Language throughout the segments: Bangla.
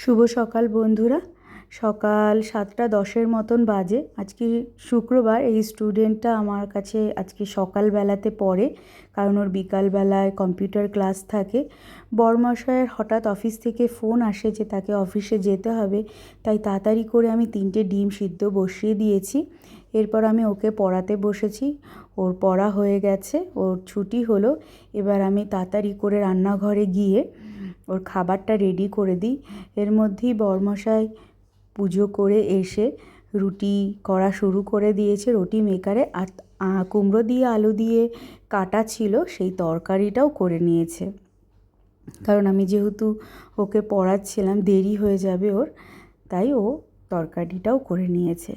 শুভ সকাল বন্ধুরা। সকাল সাতটা দশের মতন বাজে। আজকে শুক্রবার, এই স্টুডেন্টটা আমার কাছে আজকে সকালবেলাতে পড়ে, কারণ ওর বিকালবেলায় কম্পিউটার ক্লাস থাকে। বরমশায়ের হঠাৎ অফিস থেকে ফোন আসে যে তাকে অফিসে যেতে হবে। তাই তাড়াতাড়ি করে আমি তিনটে ডিম সিদ্ধ বসিয়ে দিয়েছি। এরপর আমি ওকে পড়াতে বসেছি। ওর পড়া হয়ে গেছে, ওর ছুটি হলো। এবার আমি তাড়াতাড়ি করে রান্নাঘরে গিয়ে ওর খাবারটা রেডি করে দিই। এর মধ্যেই বরমশাই পুজো করে এসে রুটি করা শুরু করে দিয়েছে রুটি মেকারে আর কুমড়ো দিয়ে আলু দিয়ে কাটা ছিল, সেই তরকারিটাও করে নিয়েছে। কারণ আমি যেহেতু ওকে পড়াচ্ছিলাম, দেরি হয়ে যাবে ওর, তাই ও তরকারিটাও করে নিয়েছে।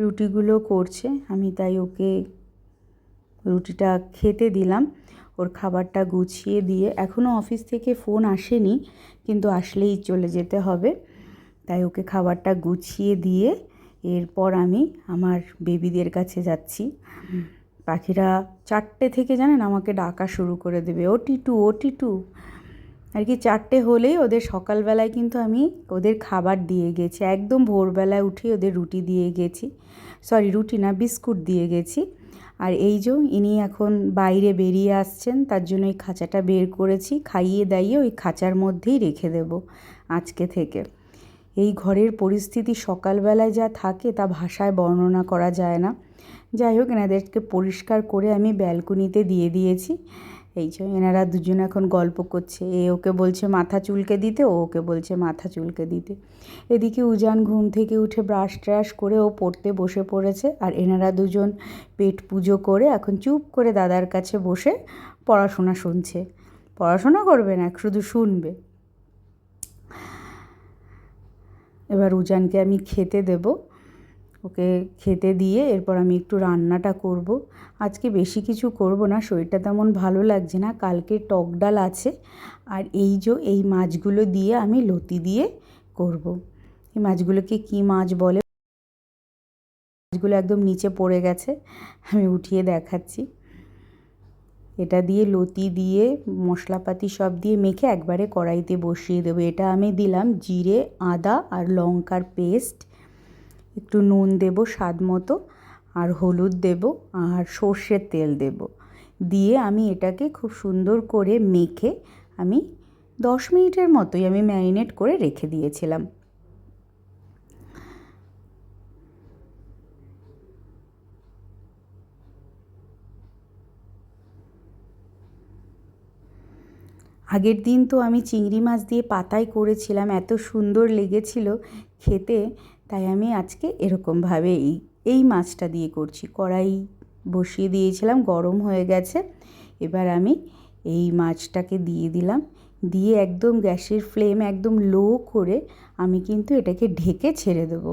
রুটিগুলো করছে, আমি তাই ওকে রুটিটা খেতে দিলাম। ওর খাবারটা গুছিয়ে দিয়ে এখনও অফিস থেকে ফোন আসেনি, কিন্তু আসলেই চলে যেতে হবে। তাই ওকে খাবারটা গুছিয়ে দিয়ে এরপর আমি আমার বেবিদের কাছে যাচ্ছি। পাখিরা চারটে থেকে জানেন আমাকে ডাকা শুরু করে দেবে, ও টিটু ও টিটু। আর কি চারটে হলেই ওদের সকালবেলায় কিন্তু আমি ওদের খাবার দিয়ে গেছি। একদম ভোরবেলায় উঠে ওদের রুটি দিয়ে গেছি। সরি, রুটি না, বিস্কুট দিয়ে গেছি। আর এই যে ইনি এখন বাইরে বেরিয়ে আসছেন, তার জন্য এই খাঁচাটা বের করেছি, খাইয়ে দাইয়ে ওই খাঁচার মধ্যেই রেখে দেব আজকে থেকে। এই ঘরের পরিস্থিতি সকালবেলায় যা থাকে তা ভাষায় বর্ণনা করা যায় না। যাই হোক, এনাদেরকে পরিষ্কার করে আমি ব্যালকনিতে দিয়ে দিয়েছি। এই যে এনারা দুজন এখন গল্প করছে, এ ওকে বলছে মাথা চুলকে দিতে, ও ওকে বলছে মাথা চুলকে দিতে। এদিকে উজান ঘুম থেকে উঠে ব্রাশ ট্রাশ করে ও পড়তে বসে পড়েছে আর এনারা দুজন পেট পুজো করে এখন চুপ করে দাদার কাছে বসে পড়াশোনা শুনছে। পড়াশোনা করবে না, শুধু শুনবে। এবার উজানকে আমি খেতে দেব। ওকে খেতে দিয়ে এরপর আমি একটু রান্নাটা করব। আজকে বেশি কিছু করব না, শরীরটা তেমন ভালো লাগছে না, কালকে টক ডাল আছে আর এই যে, এই মাছগুলো দিয়ে আমি লতি দিয়ে করব। এই মাছগুলোকে কি মাছ বলে? মাছগুলো একদম নিচে পড়ে গেছে, আমি উঠিয়ে দেখাচ্ছি। এটা দিয়ে লতি দিয়ে, মশলাপাতি সব দিয়ে মেখে একবারে কড়াইতে বসিয়ে দেবো। এটা আমি দিলাম জিরে, আদা আর লঙ্কার পেস্ট। একটু নুন দেব স্বাদ মতো, আর হলুদ দেব, আর সর্ষের তেল দেব। দিয়ে আমি এটাকে খুব সুন্দর করে মেখে আমি দশ মিনিটের মতোই আমি ম্যারিনেট করে রেখে দিয়েছিলাম। আগের দিন তো আমি চিংড়ি মাছ দিয়ে পাতায় করেছিলাম, এত সুন্দর লেগেছিল খেতে, তাই আমি আজকে এরকমভাবে এই এই মাছটা দিয়ে করছি। কড়াই বসিয়ে দিয়েছিলাম, গরম হয়ে গেছে, এবার আমি এই মাছটাকে দিয়ে দিলাম। দিয়ে একদম গ্যাসের ফ্লেম একদম লো করে আমি কিন্তু এটাকে ঢেকে ছেড়ে দেবো।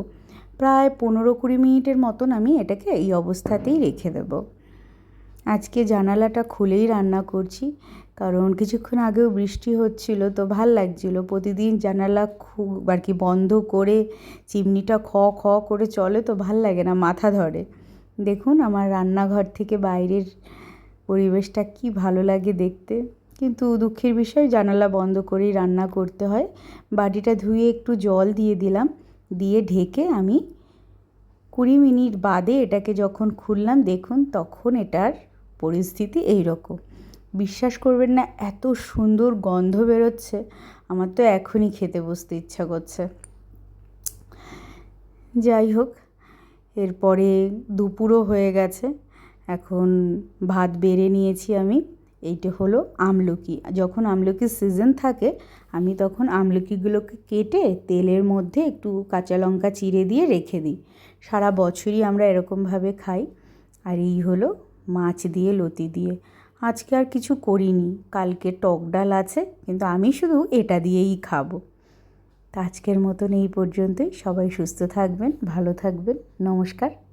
প্রায় পনেরো কুড়ি মিনিটের মতন আমি এটাকে এই অবস্থাতেই রেখে দেবো। আজকে জানালাটা খুলেই রান্না করছি। কারণ কিছুক্ষণ আগেও বৃষ্টি হচ্ছিল, তো ভালো লাগছিল। প্রতিদিন জানালা খুব আর কি বন্ধ করে চিমনিটা খ খ করে চলে, তো ভালো লাগে না মাথা ধরে। দেখুন আমার রান্নাঘর থেকে বাইরের পরিবেশটা কি ভালো লাগে দেখতে। কিন্তু দুঃখের বিষয়, জানালা বন্ধ করেই রান্না করতে হয়। বাটিটা ধুয়ে একটু জল দিয়ে দিলাম। দিয়ে ঢেকে আমি কুড়ি মিনিট বাদে এটাকে যখন খুললাম, দেখুন তখন এটার পরিস্থিতি এই রকম বিশ্বাস করবেন না, এত সুন্দর গন্ধ বেরোচ্ছে, আমার তো এখনই খেতে বসতে ইচ্ছা করছে। যাই হোক, এরপরে দুপুরও হয়ে গেছে, এখন ভাত বেড়ে নিয়েছি আমি, এইটা হলো আমলকি। যখন আমলকির সিজন থাকে, আমি তখন আমলকিগুলোকে কেটে তেলের মধ্যে একটু কাঁচা লঙ্কা চিড়ে দিয়ে রেখে দিই। সারা বছরই আমরা এরকমভাবে খাই, আর এই হলো মাছ দিয়ে লতি দিয়ে। আজকে আর কিছু করিনি। কালকে টক ডাল আছে, কিন্তু আমি শুধু এটা দিয়েই খাব। তা আজকের মতন এই পর্যন্তই। সবাই সুস্থ থাকবেন, ভালো থাকবেন। নমস্কার।